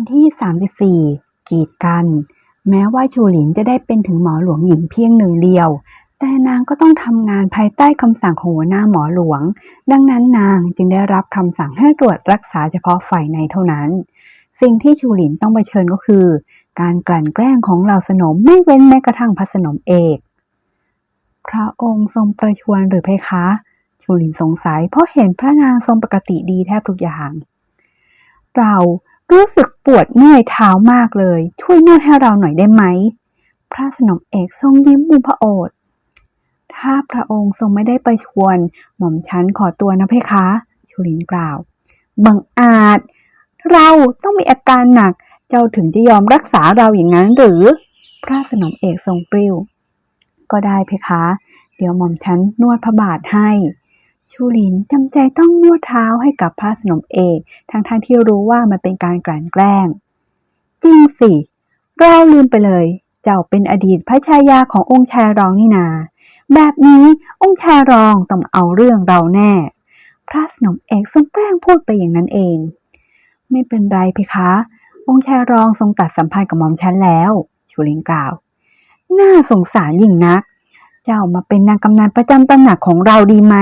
อนที่ 34 กีดกัน แม้ว่าชูหลินจะได้เป็นถึงหมอหลวงหญิงเพียงหนึ่งเดียว แต่นางก็ต้องทำงานภายใต้คำสั่งของหัวหน้าหมอหลวง ดังนั้นนางจึงได้รับคำสั่งให้ตรวจรักษาเฉพาะฝ่ายในเท่านั้น สิ่งที่ชูหลินต้องเผชิญก็คือ การกลั่นแกล้งของเหล่าสนมไม่เว้นแม้กระทั่งพระสนมเอกพระองค์ทรงประชวรหรือเพคะ ชูหลินสงสัยเพราะเห็นพระนางทรงปกติดีแทบทุกอย่าง เรา รู้สึกปวดเมื่อยเท้ามากเลย ช่วยนวดให้เราหน่อยได้ไหม พระสนมเอกทรงยิ้มมุมพระโอษฐ์ถ้าพระองค์ทรงไม่ได้ไปชวรหม่อมฉันขอตัวนะเพคะชูลินกล่าว บังอาจ เราต้องมีอาการหนัก เจ้าถึงจะยอมรักษาเราอย่างนั้นหรือ พระสนมเอกทรงปริ้ว ก็ได้เพคะ เดี๋ยวหม่อมฉันนวดพระบาทให้ ชูหลินจำใจต้องนวดเท้าให้กับพระสนมเอกทั้งๆทที่รู้ว่ามันเป็นการกลั่นแกล้ง จริงสิเราลืมไปเลย เจ้าเป็นอดีตพระชายาขององค์ชายรองนี่นา แบบนี้องค์ชายรองต้องเอาเรื่องเราแน่ พระสนมเอกทรงแกล้งพูดไปอย่างนั้นเอง ไม่เป็นไรเพคะ องค์ชายรองทรงตัดสัมพันธ์กับหม่อมฉันแล้ว ชูลินกล่าว น่าสงสารยิ่งนัก เจ้ามาเป็นนางกำนันประจำตำหนักของเราดีไหม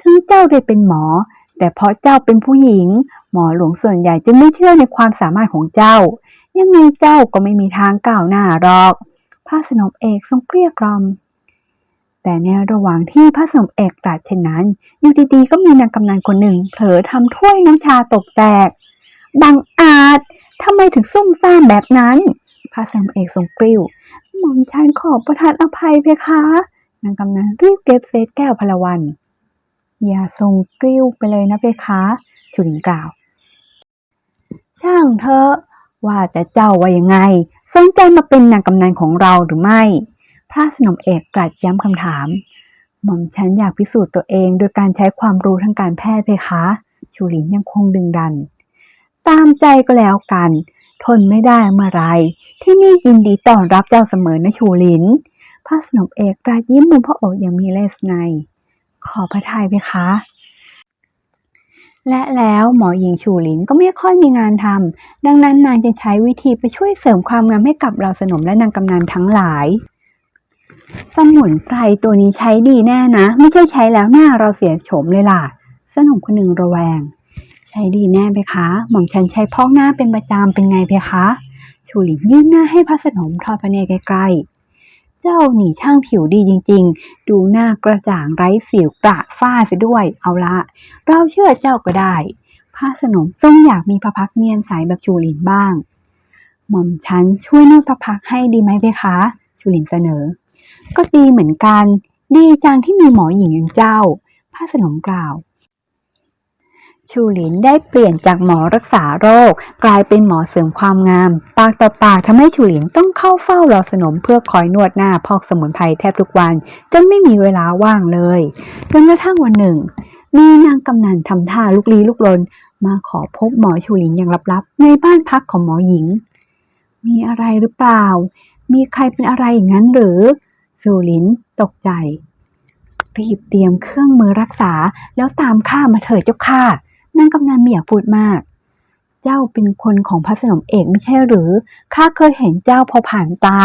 ถึงเจ้าได้เป็นหมอ แต่เพราะเจ้าเป็นผู้หญิง หมอหลวงส่วนใหญ่จะไม่เชื่อในความสามารถของเจ้า ยังไงเจ้าก็ไม่มีทางก้าวหน้าหรอก พระสนมเอกทรงเกลี้ยกล่อม แต่ในระหว่างที่พระสนมเอกตรัสเช่นนั้น อยู่ดีๆก็มีนางกำนันคนหนึ่งเผลอทำถ้วยน้ำชาตกแตก บังอาจทำไมถึงซุ่มซ่ามแบบนั้นพระสนมเอกทรงกริ้วหม่อมฉันขอประทานอภัยเพคะนางกำนันรีบเก็บเศษแก้วพลวัน อย่าทรงกริ้วไปเลยนะเพคะชุลินกล่าว ช่างเถอะว่าแต่เจ้าว่ายังไง สนใจมาเป็นนางกำนันของเราหรือไม่ พระสนมเอกกลัดย้ำคำถาม หม่อมฉันอยากพิสูจน์ตัวเองโดยการใช้ความรู้ทางการแพทย์เพคะชูหลินยังคงดึงดัน ตามใจก็แล้วกัน ทนไม่ได้เมื่อไร ที่นี่ยินดีต้อนรับเจ้าเสมอนะชูหลิน พระสนมเอกกราดยิ้มมุมพระโอษฐ์อย่างมีเลสใน ขอพระทัยเพคะและแล้วหมอหญิงชูหลินก็ไม่ค่อยมีงานทำดังนั้นนางจะใช้วิธีไปช่วยเสริมความงามให้กับเราสนมและนางกำนันทั้งหลาย สมุนไพรตัวนี้ใช้ดีแน่นะ ไม่ใช่ใช้แล้วหน้าเราเสียโฉมเลยล่ะ สนมคนหนึ่งระแวง ใช้ดีแน่เพคะหม่อมฉันใช้พอกหน้าเป็นประจำเป็นไงเพคะ ชูหลินยื่นหน้าให้พระสนมทอดพระเนตรใกลๆ เจ้าหนีช่างผิวดีจริง ๆ ดูหน้ากระจ่างไร้สิวกระฝ้าเสียด้วย เอาละ เราเชื่อเจ้าก็ได้ พระสนมทรงอยากมีพระพักเนียนใสแบบชูหลินบ้าง หม่อมฉันช่วยนวดพระพักให้ดีไหมเพคะ ชูหลินเสนอ ก็ดีเหมือนกัน ดีจังที่มีหมอหญิงอย่างเจ้า พระสนมกล่าว ชูหลินได้เปลี่ยนจากหมอรักษาโรค กลายเป็นหมอเสริมความงาม ปากต่อปากทำให้ชูหลินต้องเข้าเฝ้ารอสนมเพื่อคอยนวดหน้าพอกสมุนไพรแทบทุกวัน จนไม่มีเวลาว่างเลยจนกระทั่งวันหนึ่ง มีนางกำนันทำท่าลุกลี้ลุกลน มาขอพบหมอชูหลินอย่างลับๆ ในบ้านพักของหมอหญิง มีอะไรหรือเปล่า มีใครเป็นอะไรอย่างนั้นหรือชูหลินตกใจรีบเตรียมเครื่องมือรักษาแล้วตามข้ามาเถิดเจ้าค่ะ นางกำนันไม่อยากพูดมาก เจ้าเป็นคนของพระสนมเอกไม่ใช่หรือ ข้าเคยเห็นเจ้าพอผ่านตา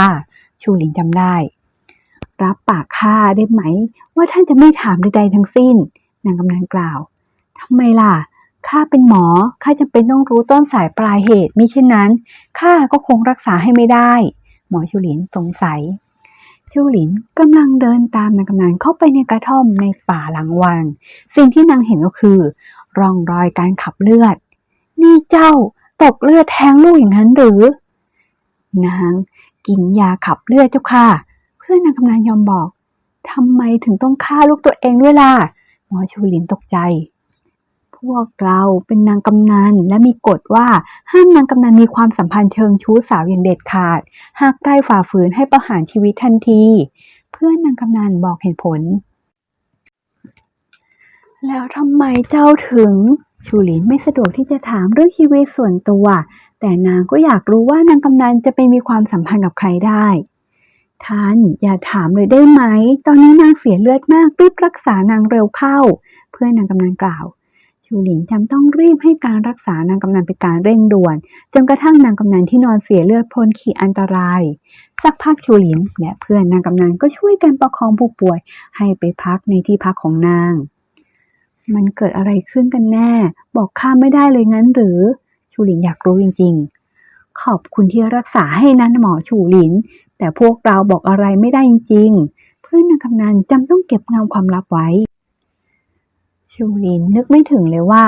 ชูหลินจำได้ รับปากข้าได้ไหม ว่าท่านจะไม่ถามใดๆทั้งสิ้น นางกำนันกล่าวทำไมล่ะ ข้าเป็นหมอ ข้าจำเป็นต้องรู้ต้นสายปลายเหตุมิเช่นนั้น ข้าก็คงรักษาให้ไม่ได้ หมอชูหลินสงสัยชูหลินกำลังเดินตามนางกำนันเข้าไปในกระท่อมในป่าหลังวัง สิ่งที่นางเห็นก็คือ ร่องรอยการขับเลือด นี่เจ้าตกเลือดแทงลูกอย่างนั้นหรือ นางกินยาขับเลือดเจ้าค่ะ เพื่อนนางกำนันยอมบอกทำไมถึงต้องฆ่าลูกตัวเองด้วยล่ะหมอชูหลินตกใจ พวกเราเป็นนางกำนันและมีกฎว่าห้ามนางกำนันมีความสัมพันธ์เชิงชู้สาวอย่างเด็ดขาด หากใครฝ่าฝืนให้ประหารชีวิตทันที เพื่อนนางกำนันบอกเหตุผล แล้วทำไมเจ้าถึง ชูหลินไม่สะดวกที่จะถามเรื่องชีวิตส่วนตัว แต่นางก็อยากรู้ว่านางกำนันจะไปมีความสัมพันธ์กับใครได้ ท่านอย่าถามเลยได้ไหม ตอนนี้นางเสียเลือดมากรีบรักษานางเร็วเข้า เพื่อนนางกำนันกล่าวชูชูหลินจำต้องรีบให้การรักษานางกำนันเป็นการเร่งด่วนจนกระทั่งนางกำนันที่นอนเสียเลือดพ้นขีดอันตราย สักพักชูหลินและเพื่อนนางกำนันก็ช่วยกันประคองผู้ป่วยให้ไปพักในที่พักของนาง มันเกิดอะไรขึ้นกันแน่ บอกข้าไม่ได้เลยงั้นหรือ ชูหลินอยากรู้จริง ๆ ขอบคุณที่รักษาให้นั้นหมอชูหลิน แต่พวกเราบอกอะไรไม่ได้จริงๆ เพื่อนนางกำนันจำต้องเก็บงำความลับไว้ ชูหลินนึกไม่ถึงเลยว่า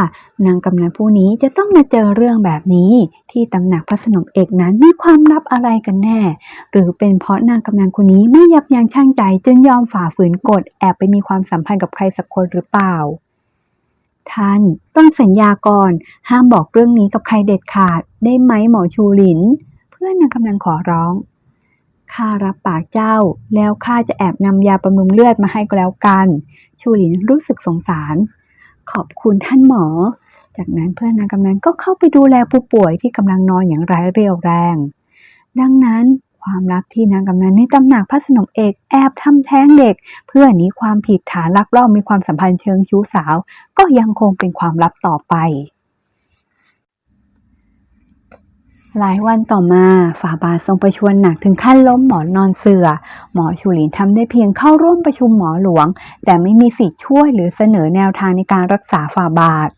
นางกำนันผู้นี้จะต้องมาเจอเรื่องแบบนี้ ที่ตำหนักพระสนมเอกนั้นมีความลับอะไรกันแน่ หรือเป็นเพราะนางกำนันคนนี้ไม่ยับยั้งชั่งใจจนยอมฝ่าฝืนกฎแอบไปมีความสัมพันธ์กับใครสักคนหรือเปล่า ท่านต้องสัญญาก่อน ห้ามบอกเรื่องนี้กับใครเด็ดขาด ได้ไหมหมอชูหลิน เพื่อนนางกำนันขอร้องข้ารับปากเจ้า แล้วข้าจะแอบนำยาบำรุงเลือดมาให้ก็แล้วกัน ชูหลินรู้สึกสงสาร ขอบคุณท่านหมอ จากนั้นเพื่อนนางกำนันก็เข้าไปดูแลผู้ป่วยที่กำลังนอนอย่างไร้เรี่ยวแรง ดังนั้น ความลับที่นางกำนันในตำหนักพระสนมเอกแอบทำแท้งเด็ก เพื่อหนีความผิดฐานลักลอบมีความสัมพันธ์เชิงชู้สาว ก็ยังคงเป็นความลับต่อไป หลายวันต่อมาฝ่าบาททรงประชวรหนักถึงขั้นล้มหมอนนอนเสือหมอชูหลินทำได้เพียงเข้าร่วมประชุมหมอหลวง แต่ไม่มีสิทธิ์ช่วยหรือเสนอแนวทางในการรักษาฝ่าบาท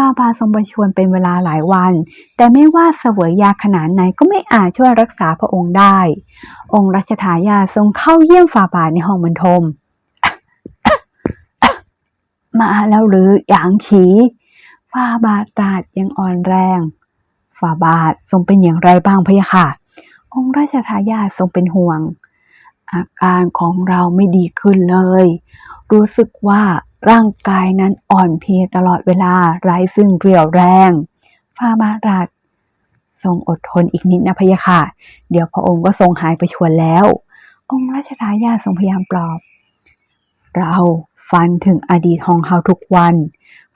ฝ่าบาททรงประชวรเป็นเวลาหลายวัน แต่ไม่ว่าเสวยยาขนาดไหนก็ไม่อาจช่วยรักษาพระองค์ได้ องค์รัชทายาทรงเข้าเยี่ยมฝ่าบาทในห้องบรรทม มาแล้วหรือหยางฉีฝ่าบาทตราดยังอ่อนแรง ฝ่าบาททรงเป็นอย่างไรบ้างพะยะค่ะ องค์ราชทายาททรงเป็นห่วง อาการของเราไม่ดีขึ้นเลย รู้สึกว่า ร่างกายนั้นอ่อนเพลียตลอดเวลาไร้ซึ่งเรี่ยวแรงฝ่าบาราชทรงอดทนอีกนิดนะพะยะค่ะ เดี๋ยวพระองค์ก็ทรงหายไปชวนแล้ว องค์ราชทายาททรงพยายามปลอบ เราฝันถึงอดีตของเขาทุกวัน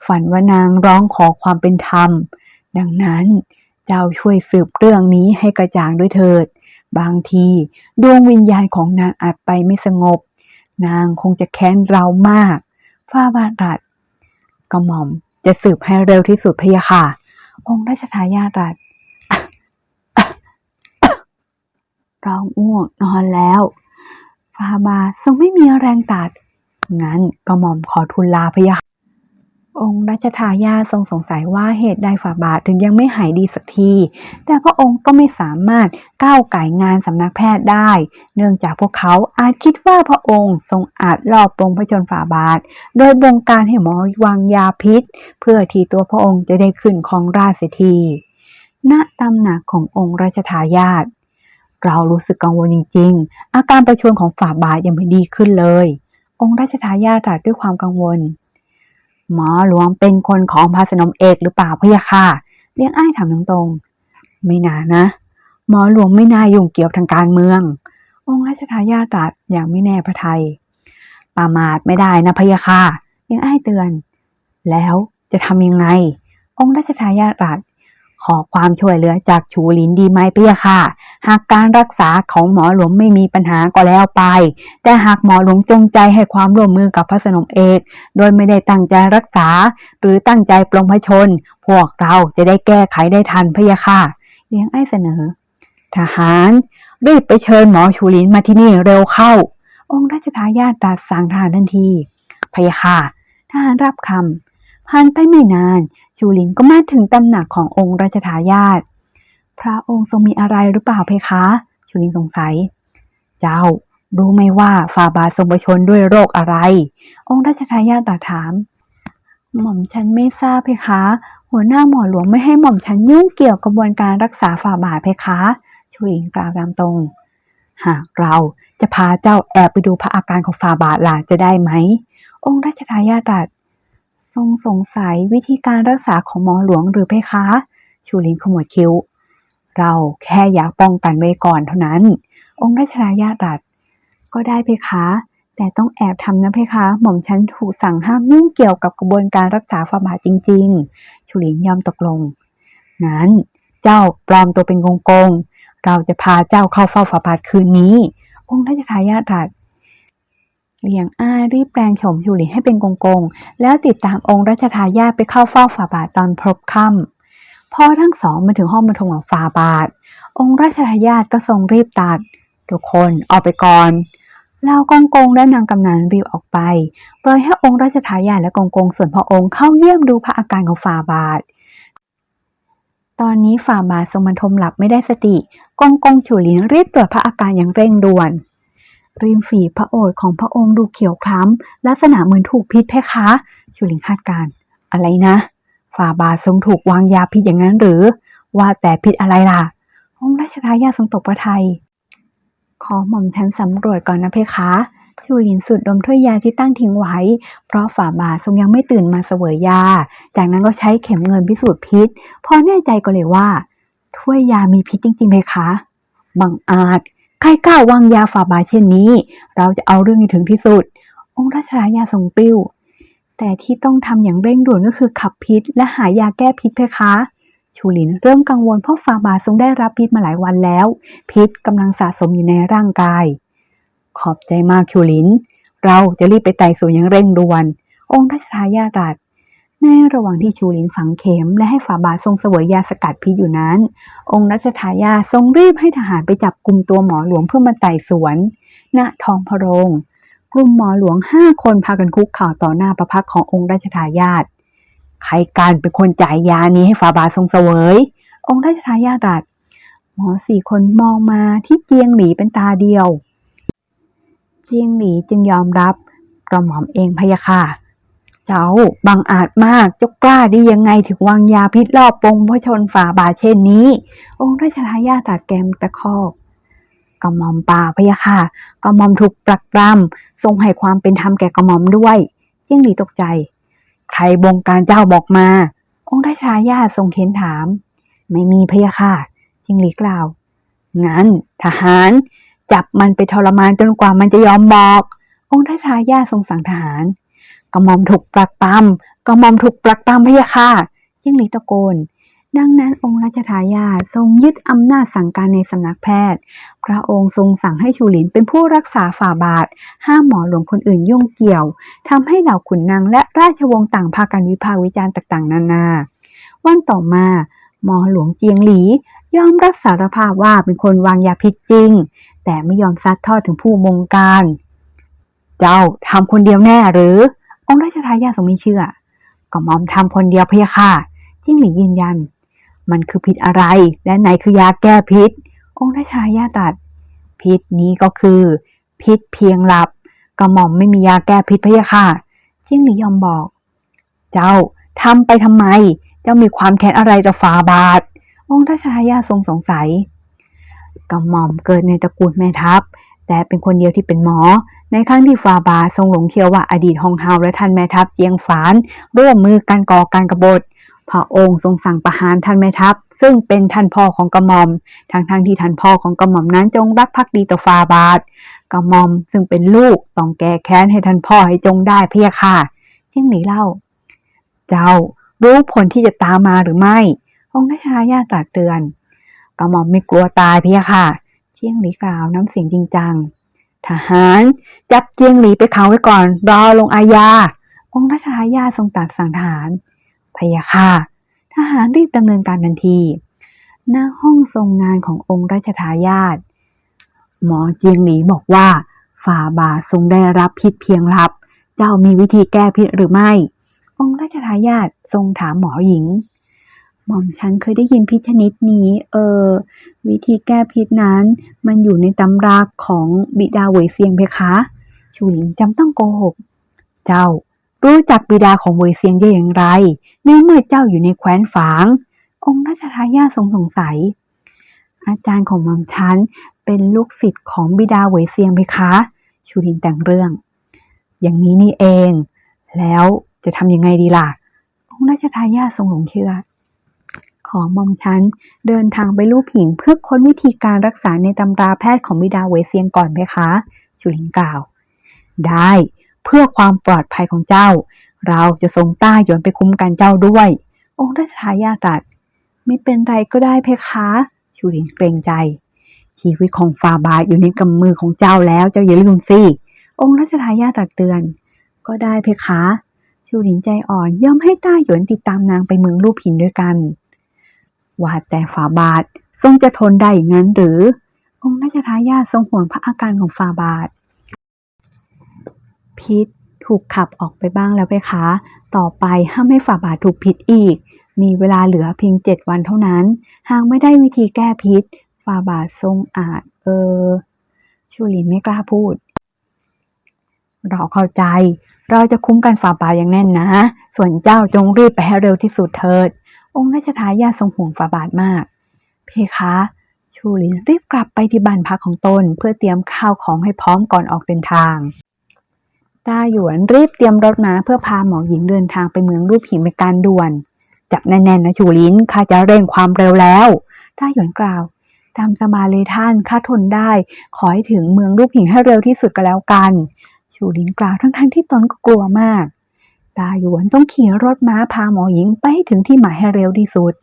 ฝันว่านางร้องขอความเป็นธรรม ดังนั้นเจ้าช่วยสืบเรื่องนี้ให้กระจ่างด้วยเถิด บางทีดวงวิญญาณของนางอาจไปไม่สงบ นางคงจะแค้นเรามาก ฟ้าบาทรัฐกระหม่อมจะสืบให้เร็วที่สุดพะยะค่ะ องค์ราชทายาทรัฐร้องอ้วกนอนแล้วฟาบาทรงไม่มีแรงตัด งั้นกระหม่อมขอทุลลาพะยาค่ะ องค์รัชทายาทรงสงสัยว่าเหตุใดฝ่าบาทถึงยังไม่หายดีสักที แต่พระองค์ก็ไม่สามารถก้าวไก่งานสำนักแพทย์ได้ เนื่องจากพวกเขาอาจคิดว่าพระองค์ทรงอาจลอบปลงพระชนฝ่าบาท โดยบงการให้หมอวางยาพิษ เพื่อที่ตัวพระองค์จะได้ขึ้นของราชเสียทีณตำหนักขององค์รัชทายาทเรารู้สึกกังวลจริง ๆ อาการประชวรของฝ่าบาทยังไม่ดีขึ้นเลย องค์ราชทายาทตรัสด้วยความกังวล หมอหลวงเป็นคนของพระสนมเอกหรือเปล่าพะยะค่ะเลี้ยงอ้ายถามตรงๆ ไม่นานะ หมอหลวงไม่น่ายุ่งเกี่ยวทางการเมือง องค์ราชทายาทตรัสอย่างไม่แน่พระไทย ประมาทไม่ได้นะพะยะค่ะเลี้ยงอ้ายเตือน แล้วจะทำยังไง องค์ราชทายาทตรัส ขอความช่วยเหลือจากชูหลินดีไหมพี่ยค่ะ หากการรักษาของหมอหลวงไม่มีปัญหาก็แล้วไป แต่หากหมอหลวงจงใจให้ความร่วมมือกับพระสนมเอก โดยไม่ได้ตั้งใจรักษา หรือตั้งใจปลงพระชน พวกเราจะได้แก้ไขได้ทันพี่ยค่ะเลี้ยงไอ้เสนอ ทหารรีบไปเชิญหมอชูหลินมาที่นี่เร็วเข้า องค์ราชทายาทตรัสสั่งทหารทันทีพะยะค่ะทหารรับคำผ่านไปไม่นาน ชูหลินก็มาถึงตำหนักขององค์ราชทายาทพระองค์ทรงมีอะไรหรือเปล่าเพคะ ชูลินสงสัย เจ้ารู้ไหมว่าฝ่าบาททรงประชนด้วยโรคอะไร องค์ราชทายาทตรัสถาม หม่อมฉันไม่ทราบเพคะ หัวหน้าหมอหลวงไม่ให้หม่อมฉันยุ่งเกี่ยวกระบวนการรักษาฝ่าบาทเพคะ ชูลินกล่าวตามตรง หากเราจะพาเจ้าแอบไปดูพระอาการของฝ่าบาทล่ะจะได้ไหม องค์ราชทายาทตรัส ทรงสงสัยวิธีการรักษาของหมอหลวงหรือเพคะ ชูลินขมวดคิ้ว เราแค่อยากป้องกันไว้ก่อนเท่านั้น องค์ราชทายาตรัสก็ได้เพคะ แต่ต้องแอบทำนะเพคะ หม่อมฉันถูกสั่งห้ามยุ่งเกี่ยวกับกระบวนการรักษาฝ่าบาทจริง ๆ ชูลินยอมตกลงงั้น เจ้าปลอมตัวเป็นกงกง เราจะพาเจ้าเข้าเฝ้าฝ่าบาทคืนนี้ องค์ราชทายาทตรัส เลียงอ้ารีบแปลงโฉมชูหลินให้เป็นกงกง แล้วติดตามองค์รัชทายาทไปเข้าเฝ้าฝ่าบาทตอนพบค่ำพอทั้งสองมาถึงห้องบรรทมของฝ่าบาท องค์รัชทายาทก็ทรงรีบตัด ทุกคนออกไปก่อนเล่ากงกงและนางกำนันรีบออกไปปล่อยให้องค์รัชทายาทและกงกงส่วนพระองค์เข้าเยี่ยมดูพระอาการของฝ่าบาท ตอนนี้ฝ่าบาททรงบรรทมหลับไม่ได้สติ กงกงฉูหลินรีบตรวจพระอาการอย่างเร่งด่วน ริมฝีพระโอษฐ์ของพระองค์ดูเขียวคล้ำลักษณะเหมือนถูกพิษเพคะฉูลินคาดการ์อะไรนะฝ่าบาททรงถูกวางยาพิษอย่างนั้นหรือ ว่าแต่พิษอะไรล่ะ องค์ราชทายาทรงตกพระทัยขอหม่อมฉันสำรวจก่อนนะเพคะชูลินสูดดมถ้วยยาที่ตั้งทิ้งไว้ เพราะฝ่าบาททรงยังไม่ตื่นมาเสวยยา จากนั้นก็ใช้เข็มเงินพิสูจน์พิษ พอแน่ใจก็เลยว่า ถ้วยยามีพิษจริงๆเพคะ บังอาจ ใครกล้าวางยาฝ่าบาเช่นนี้ เราจะเอาเรื่องให้ถึงที่สุด องค์ราชทายาทรงปลิ้ว แต่ที่ต้องทำอย่างเร่งด่วนก็คือขับพิษ และหายาแก้พิษเพคะ ชูหลินเริ่มกังวลเพราะฟาบาทรงได้รับพิษมาหลายวันแล้ว พิษกำลังสะสมอยู่ในร่างกาย ขอบใจมากชูหลิน เราจะรีบไปไต่สวนอย่างเร่งด่วน องค์ทัชทายาทรัส ในระหว่างที่ชูหลินฝังเข็มและให้ฝาบาททรงเสวยยาสกัดพิษอยู่นั้น องค์รัชทายาททรงรีบให้ทหารไปจับกลุ่มตัวหมอหลวงเพื่อมาไต่สวน ณท้องพระโรงกลุ่มหมอหลวงห้าคนพากันคุกเข่าต่อหน้าประพักขององค์รัชทายาทใครการเป็นคนจ่ายยานี้ให้ฝาบาททรงเสวย องค์ราชทายาทรัสหมอสี่คนมองมาที่เจียงหลีเป็นตาเดียว เจียงหลีจึงยอมรับกระหม่อมเองพะยะค่ะ เจ้าบังอาจมากเจ้ากล้าด้ยังไงถึงวางยาพิษรอบปงพระชนฝ่าบาเช่นนี้ องค์ราชทายาทตรัสแกมตะคอกกระหม่อมป่าพะยะค่ะกระหม่อมถูกปรักปรำทรงให้ความเป็นธรรมแก่กระหม่อมด้วยเจียงหลีตกใจ ใครบงการเจ้าบอกมา องค์ราชทายาททรงเค้นถาม ไม่มีพะยะค่ะจิงหลีกล่าวงั้นทหาร จับมันไปทรมานจนกว่ามันจะยอมบอก องค์ราชทายาททรงสั่งทหาร กระหม่อมถูกปลักปำกระหม่อมถูกปลักปำพะยะค่ะจิงหลีตะโกน ดังนั้นองค์ราชทายาททรงยึดอำนาจสั่งการในสำนักแพทย์ พระองค์ทรงสั่งให้ชูหลินเป็นผู้รักษาฝ่าบาท ห้ามหมอหลวงคนอื่นยุ่งเกี่ยวทำให้เหล่าขุนนางและราชวงศ์ต่างพากันวิพากษ์วิจารณ์ต่างๆ นานา วันต่อมาหมอหลวงเจียงหลียอมรับสารภาพว่าเป็นคนวางยาพิษจริง แต่ไม่ยอมซัดทอดถึงผู้บงการ เจ้าทำคนเดียวแน่หรือ ทายาทรงไม่เชื่อ ก็หมอมทำคนเดียวพะยะค่ะจิ้งหลียืนยัน มันคือพิษอะไร และไหนคือยาแก้พิษ องค์ราชทายาทตรัสพิษนี้ก็คือ พิษเพียงหลับกระหม่อมไม่มียาแก้พิษพะยะค่ะจิ้งหลียอมบอก เจ้าทำไปทำไม เจ้ามีความแค้นอะไรจะฝ่าบาท องค์ราชทายาททรงสงสัยกระหม่อมเกิดในตระกูลแม่ทัพ แต่เป็นคนเดียวที่เป็นหมอ ในครั้งที่ฟาบาทรงหลงเชื่อว่าอดีตฮองเฮาและท่านแม่ทัพเจียงฝาน ร่วมมือกันก่อการกบฏพระองค์ทรงสั่งประหารท่านแม่ทัพ ซึ่งเป็นท่านพ่อของกระหม่อม ทั้งๆทที่ท่านพ่อของกระหม่อมนั้นจงรักภักดีต่อฟาบาทกระหม่อมซึ่งเป็นลูกต้องแก้แค้นให้ท่านพ่อให้จงได้เพียค่ะเจิ้งหลีเล่า เจ้ารู้ผลที่จะตามมาหรือไม่ องค์ราชายาตรัสเตือนกระหม่อมไม่กลัวตายเพียค่ะเจียงหลีกล่าวน้ำเสียงจริงจัง ทหารจับเจียงหลีไปขังไว้ก่อน รอลงอาญา องค์ราชทายาททรงตรัสสั่งทหารพยะค่ะ ทหารรีบดำเนินการทันที หน้าห้องทรงงานขององค์ราชทายาทหมอเจียงหลีบอกว่าฝ่าบาททรงได้รับพิษเพียงรับ เจ้ามีวิธีแก้พิษหรือไม่ องค์ราชทายาททรงถามหมอหญิง หม่อมฉันเคยได้ยินพิษชนิดนี้ เออ วิธีแก้พิษนั้น มันอยู่ในตำราของบิดาเหวยเซียงเพคะชูหลิงจำต้องโกหก เจ้า รู้จักบิดาของเหวยเซียงได้อย่างไรในเมื่อเจ้าอยู่ในแคว้นฝาง องค์ราชทายาททรงสงสัย อาจารย์ของหม่อมฉันเป็นลูกศิษย์ของบิดาเหวยเซียงเพคะชูหลินแต่งเรื่อง อย่างนี้นี่เอง แล้วจะทำยังไงดีล่ะ องค์ราชทายาททรงหลงเชื่อ ขอหมอมฉันเดินทางไปลูกผิงเพื่อค้นวิธีการรักษาในตำราแพทย์ของบิดาเวเซียงก่อนไหมคะชูหลินกล่าว ได้เพื่อความปลอดภัยของเจ้า เราจะส่งต้าหยวนไปคุ้มกันเจ้าด้วย องค์ราชทายาทตรัสไม่เป็นไรก็ได้เพคะ ชูหลินเกรงใจ ชีวิตของฟาบาอยู่ในกำมือของเจ้าแล้วเจ้าอย่าลืมสิองค์รัชทายาทตรัสเตือน ก็ได้เพคะ ชูหลินใจอ่อนยอมให้ต้าหยวนติดตามนางไปเมืองรูปหินด้วยกัน ว่าแต่ฝาบาททรงจะทนได้อย่างนั้นหรือ องค์ราชทายาททรงห่วงพระอาการของฝาบาท พิษถูกขับออกไปบ้างแล้วเพคะ ต่อไปห้ามให้ฝาบาทถูกพิษอีก มีเวลาเหลือเพียงเจ็ดวันเท่านั้น หากไม่ได้วิธีแก้พิษฝาบาททรงอาจ เออ ชูหลินไม่กล้าพูด เราเข้าใจ เราจะคุ้มกันฝาบาทอย่างแน่นนะ ส่วนเจ้าจงรีบไปให้เร็วที่สุดเถิด องค์ราชทายาททรงห่วงฝาบาทมาก เพคะ ชูลินรีบกลับไปที่บ้านพักของตนเพื่อเตรียมข้าวของให้พร้อมก่อนออกเดินทางตาหยวนรีบเตรียมรถมาเพื่อพาหมอหญิงเดินทางไปเมืองรูปหินเป็นการด่วน จับแน่นๆนะชูลินข้าจะเร่งความเร็วแล้วตาหยวนกล่าว ตามสบายเลยท่านข้าทนได้ ขอให้ถึงเมืองรูปหินให้เร็วที่สุดก็แล้วกัน ชูลินกล่าวทั้งๆที่ตนก็กลัวมาก ตาหยวนต้องขี่รถม้าพาหมอหญิงไปให้ถึงที่หมายให้เร็วที่สุด